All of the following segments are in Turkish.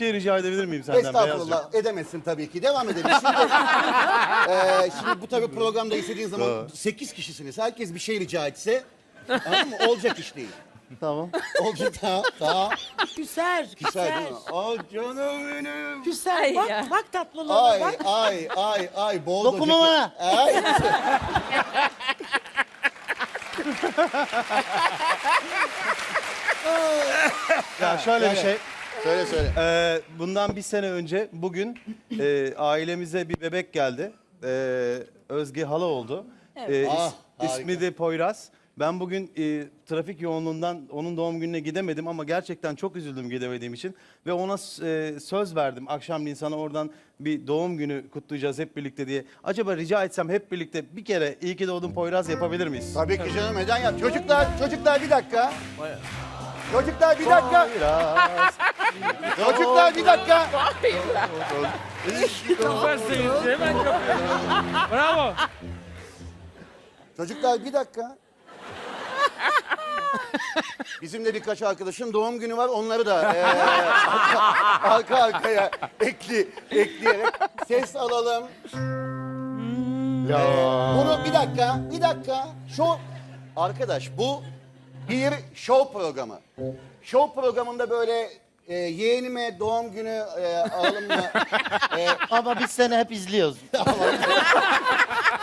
Bir şey rica edebilir miyim senden Beyazcığım? Estağfurullah edemezsin tabii ki. Devam edelim. Şimdi, eee, şimdi bu tabii programda istediğin zaman 8 kişisiniz. Herkes bir şey rica etse anladın mı? olacak iş değil. Tamam. Olacak daha. daha Küser, güzel küser. değil mi? Ay canım benim. Küser. Bak, ya. bak tatlılığına Ay bak. ay ay ay bol Dokunma bana. Ay. Ya şöyle bir şey. Söyle söyle. Ee, bundan bir sene önce bugün e, ailemize bir bebek geldi. Ee, Özge hala oldu. Ee, is- Ah, ismi de Poyraz. Ben bugün e, trafik yoğunluğundan onun doğum gününe gidemedim ama gerçekten çok üzüldüm gidemediğim için. Ve ona e, söz verdim akşamleyin sana oradan bir doğum günü kutlayacağız hep birlikte diye. Acaba rica etsem hep birlikte bir kere iyi ki doğdun Poyraz yapabilir miyiz? Tabii ki canım neden yap? Çocuklar, çocuklar bir dakika. Çocuklar bir dakika. Poyraz. Çocuklar bir dakika. Süper sevinci hemen kapıyor. Bravo. Çocuklar bir dakika. Bizim de birkaç arkadaşın doğum günü var. Onları da eee, arka, arka arkaya ekli, ekleyerek ses alalım. Bunu bir dakika, bir dakika. Şu arkadaş bu bir show programı. Show programında böyle e, yeğenime doğum günü e, alalım mı? E, Ama biz seni hep izliyoruz.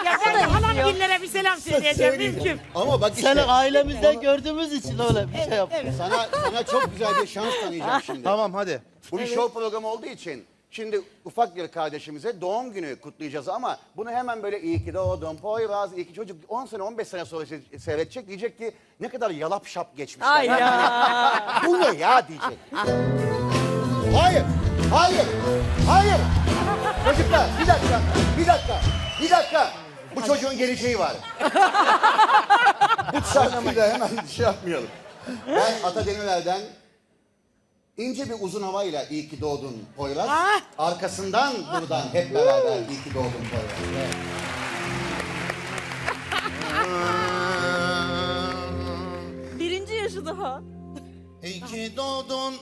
Ya ben de halamgillere bir selam söyleyeceğim mümkün. Ama bak işte. Seni ailemizde Onu- gördüğümüz için öyle bir şey yap. Evet. Sana, sana çok güzel bir şans tanıyacağım şimdi. Tamam hadi. Bu bir show programı olduğu için şimdi ufak bir kardeşimize doğum günü kutlayacağız ama bunu hemen böyle iyi ki doğdun Poyraz, iyi ki çocuk 10 sene 15 sene sonra se- seyredecek diyecek ki ne kadar yalap şap geçmişler. Ay ya. Bu ne ya diyecek. Hayır, hayır, hayır. Çocuklar bir dakika, bir dakika, bir dakika. Bu çocuğun geleceği var. Bu şarkıyla hemen şey yapmayalım. Ben Ata Demirer'den ince bir uzun havayla iyi ki doğdun Poyraz. Ah! Arkasından buradan hep beraber iyi ki doğdun Poyraz. Evet. Birinci yaşı daha. İyi ki doğdun.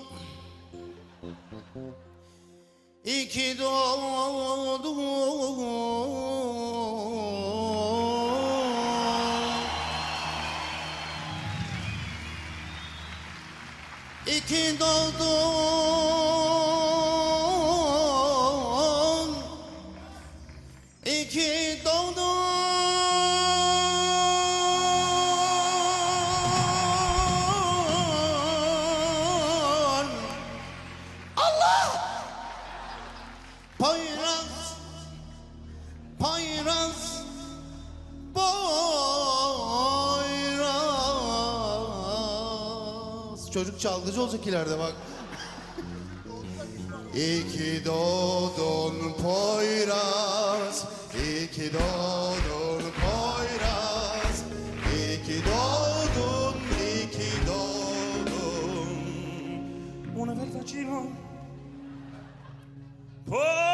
İyi ki doğdun. İyi ki doğdun. İyi ki doğdun. Allah! Poyraz, Poyraz, Çocuk çalgıcı olacak ileride bak. İyi ki doğdun Poyraz, iyi ki doğdun Poyraz, iyi ki doğdun, iyi ki doğdun. Una verdacino. Vay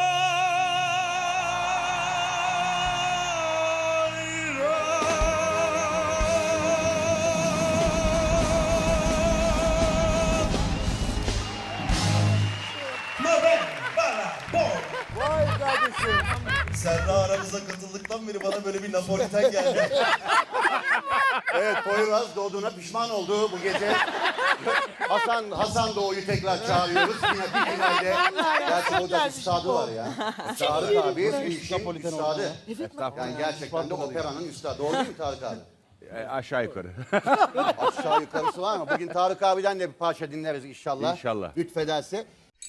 kardeşim. Serra aramıza katıldıktan beri bana böyle bir Napoliten geldi. Evet Poyraz doğduğuna pişman oldu bu gece. Hasan Hasan Doğu'yu tekrar çağırıyoruz. Yine bir finalde. Gerçi burada üstadı var ya. Tarık abi bir işin üstadı. ya. Yani gerçekten de operanın üstadı. Doğru değil mi Tarık abi? E, aşağı yukarı. Aşağı yukarısı var mı? Bugün Tarık abiden de bir parça dinleriz inşallah. İnşallah. Lütfederse.